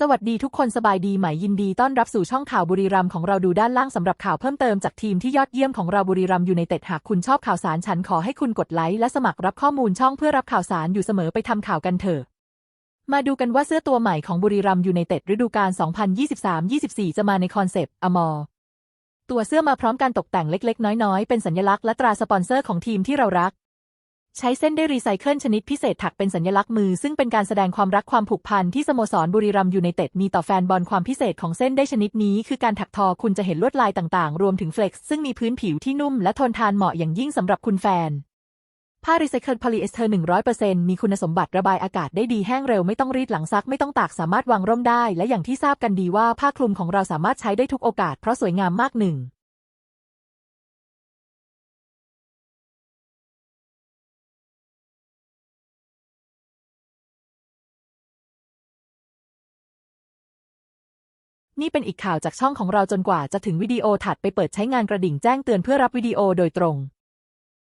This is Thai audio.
สวัสดีทุกคนสบายดีไหมยินดีต้อนรับสู่ช่องข่าวบุรีรัมย์ของเราดูด้านล่างสำหรับข่าวเพิ่มเติมจากทีมที่ยอดเยี่ยมของเราบุรีรัมย์อยูไนเต็ดหากคุณชอบข่าวสารฉันขอให้คุณกดไลค์และสมัครรับข้อมูลช่องเพื่อรับข่าวสารอยู่เสมอไปทำข่าวกันเถอะ มาดูกันว่าเสื้อตัวใหม่ของบุรีรัมย์อยูไนเต็ดฤดูกาล 2023-24 จะมาในคอนเซปต์อมอตัวเสื้อมาพร้อมการตกแต่งเล็กๆ น้อยๆ เป็นสัญลักษณ์และตราสปอนเซอร์ของทีมที่เรารัก ใช้เส้นได้รีไซเคิลชนิดพิเศษถักเป็นสัญลักษณ์มือ ซึ่งเป็นการแสดงความรักความผูกพันที่สโมสรบุรีรัมย์ยูไนเต็ดมีต่อแฟนบอลความพิเศษของเส้นได้ชนิดนี้ คือการถักทอคุณจะเห็นลวดลายต่างๆ รวมถึงเฟล็กซ์ซึ่งมีพื้นผิวที่นุ่มและทนทานเหมาะอย่างยิ่งสำหรับคุณแฟน ผ้ารีไซเคิลพอลีเอสเตอร์100%มีคุณสมบัติระบายอากาศได้ดีแห้งเร็วไม่ต้องรีดหลังซักไม่ต้องตากสามารถวางร่มได้ และอย่างที่ทราบกันดีว่าผ้าคลุมของเราสามารถใช้ได้ทุกโอกาสเพราะสวยงามมากหนึ่ง นี่เป็นอีกข่าวจากช่องของเราจนกว่าจะถึงวิดีโอถัดไปเปิดใช้งานกระดิ่งแจ้งเตือนเพื่อรับวิดีโอโดยตรง